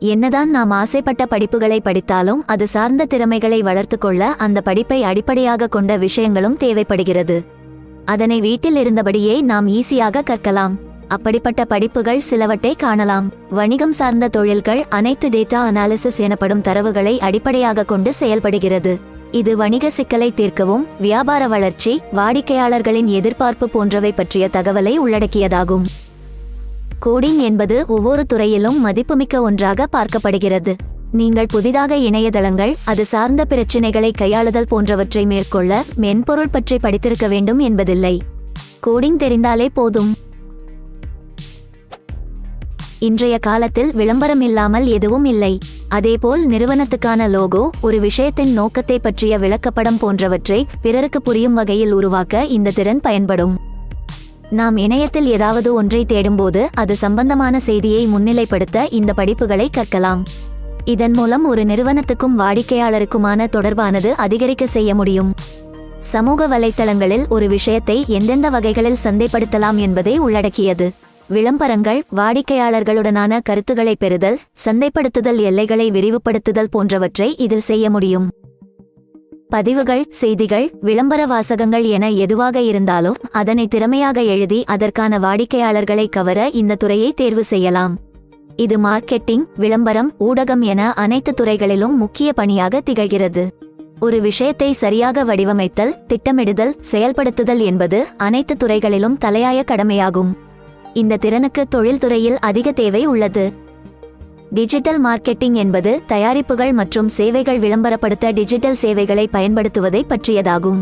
என்னதான் நாம் ஆசைப்பட்ட படிப்புகளை படித்தாலும் அது சார்ந்த திறமைகளை வளர்த்துக்கொள்ள அந்த படிப்பை அடிப்படையாக கொண்ட விஷயங்களும் தேவைப்படுகிறது. அதனை வீட்டில் இருந்தபடியே நாம் ஈஸியாக கற்கலாம். அப்படிப்பட்ட படிப்புகள் சிலவற்றை காணலாம். வணிகம் சார்ந்த தொழில்கள் அனைத்து டேட்டா அனாலிசிஸ் எனப்படும் தரவுகளை அடிப்படையாக கொண்டு செயல்படுகிறது. இது வணிக சிக்கலை தீர்க்கவும் வியாபார வளர்ச்சி வாடிக்கையாளர்களின் எதிர்பார்ப்பு போன்றவை பற்றிய தகவலை உள்ளடக்கியதாகும். கோடிங் என்பது ஒவ்வொரு துறையிலும் மதிப்புமிக்க ஒன்றாக பார்க்கப்படுகிறது. நீங்கள் புதிதாக இணையதளங்கள் அது சார்ந்த பிரச்சினைகளை கையாளுதல் போன்றவற்றை மேற்கொள்ள மென்பொருள் பற்றி படித்திருக்க வேண்டும் என்பதில்லை. கோடிங் தெரிந்தாலே போதும். இன்றைய காலத்தில் விளம்பரம் இல்லாமல் எதுவும் இல்லை. அதேபோல் நிறுவனத்துக்கான லோகோ ஒரு விஷயத்தின் நோக்கத்தை பற்றிய விளக்கப்படம் போன்றவற்றை பிறருக்கு புரியும் வகையில் உருவாக்க இந்த திறன் பயன்படும். நாம் இணையத்தில் ஏதாவது ஒன்றை தேடும்போது அது சம்பந்தமான செய்தியை முன்னிலைப்படுத்த இந்த படிப்புகளை கற்கலாம். இதன் மூலம் ஒரு நிறுவனத்துக்கும் வாடிக்கையாளருக்குமான தொடர்பானது அதிகரிக்க செய்ய முடியும். சமூக வலைத்தளங்களில் ஒரு விஷயத்தை எந்தெந்த வகைகளில் சந்தைப்படுத்தலாம் என்பதை உள்ளடக்கியது. விளம்பரங்கள் வாடிக்கையாளர்களுடனான கருத்துக்களை பெறுதல் சந்தைப்படுத்துதல் எல்லைகளை விரிவுபடுத்துதல் போன்றவற்றை இதில் செய்ய முடியும். பதிவுகள் செய்திகள் விளம்பர வாசகங்கள் என எதுவாக இருந்தாலும் அதனை திறமையாக எழுதி அதற்கான வாடிக்கையாளர்களை கவர இந்த துறையை தேர்வு செய்யலாம். இது மார்க்கெட்டிங் விளம்பரம் ஊடகம் என அனைத்து துறைகளிலும் முக்கிய பணியாக திகழ்கிறது. ஒரு விஷயத்தை சரியாக வடிவமைத்தல் திட்டமிடுதல் செயல்படுத்துதல் என்பது அனைத்து துறைகளிலும் தலையாய கடமையாகும். இந்த திறனுக்கு தொழில்துறையில் அதிக தேவை உள்ளது. டிஜிட்டல் மார்க்கெட்டிங் என்பது தயாரிப்புகள் மற்றும் சேவைகள் விளம்பரப்படுத்த டிஜிட்டல் சேவைகளை பயன்படுத்துவதை பற்றியதாகும்.